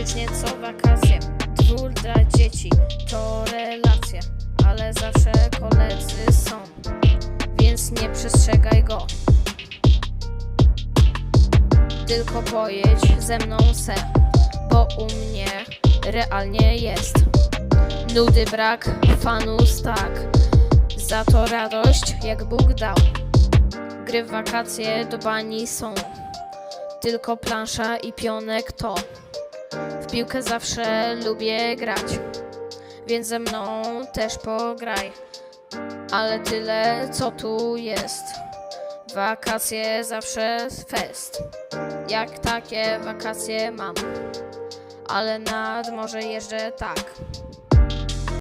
Praktycznie co wakacje, dwór dla dzieci to relacje, ale zawsze koledzy są, więc nie przestrzegaj go. Tylko pojedź ze mną se, bo u mnie realnie jest. Nudy brak, fanus tak, za to radość jak Bóg dał. Gry w wakacje do bani są, tylko plansza i pionek to. Piłkę zawsze lubię grać, więc ze mną też pograj. Ale tyle co tu jest. Wakacje zawsze fest. Jak takie wakacje mam. Ale nad morze jeżdżę tak.